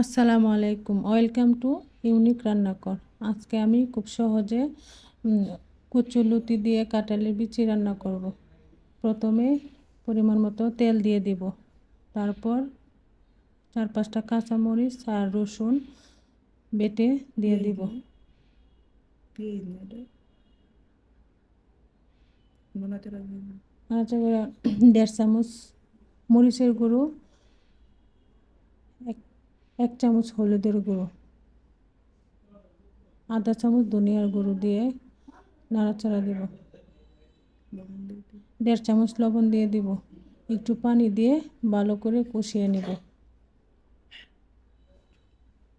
আসসালামু আলাইকুম। Welcome to unique রান্নাকর আজকে আমি খুব সহজে কুচুলুতি দিয়ে কাঁঠালের বিচি রান্না করব। প্রথমে পরিমাণ মতো তেল দিয়ে দিব। তারপর চার পাঁচটা কাঁচামরিচ আর রসুন বেটে দিয়ে দিব। আচ্ছা দেড় চামচ মরিচের গুঁড়ো এক চামচ হলুদের গুঁড়ো, আধা চামচ ধনিয়ার গুঁড়ো দিয়ে নাড়াচাড়া দেব। দেড় চামচ লবণ দিয়ে দিব। একটু পানি দিয়ে ভালো করে কষিয়ে নেব।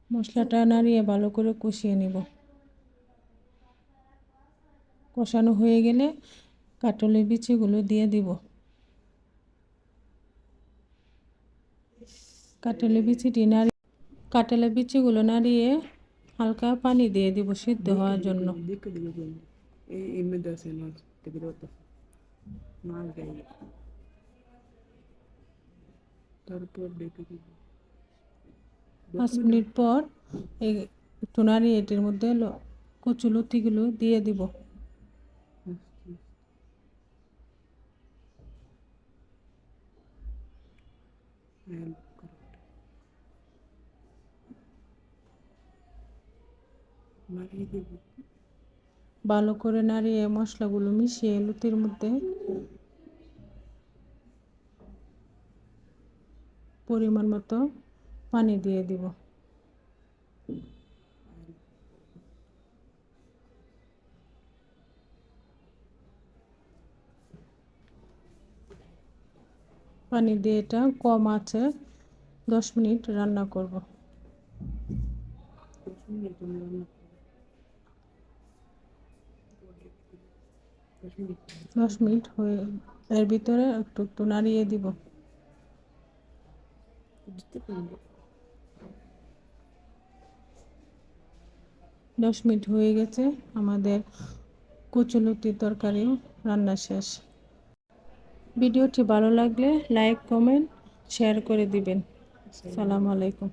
মশলাটা নাড়িয়ে ভালো করে কষিয়ে নেব। কষানো হয়ে গেলে কাটলের বিচিগুলো দিয়ে দিব। কাটলের বিচিটি নাড়ি কাটলের বিচিগুলো নাড়িয়ে হালকা পানি দিয়ে দিব সিদ্ধ হওয়ার জন্য। পাঁচ মিনিট পর এই একটু নাড়িয়ে এটির মধ্যে কচু লতিগুলো দিয়ে দিব। ভালো করে নাড়িয়ে মশলাগুলো মিশিয়ে লুতির মধ্যে পরিমাণ মতো পানি দিয়ে দিব। পানি দিয়ে এটা কম আছে দশ মিনিট রান্না করব। দশ মিনিট হয়ে এর ভিতরে একটু একটু নাড়িয়ে দিব। দশ মিনিট হয়ে গেছে আমাদের কচুলতি তরকারিও রান্না শেষ। ভিডিওটি ভালো লাগলে লাইক কমেন্ট শেয়ার করে দিবেন। সালাম আলাইকুম।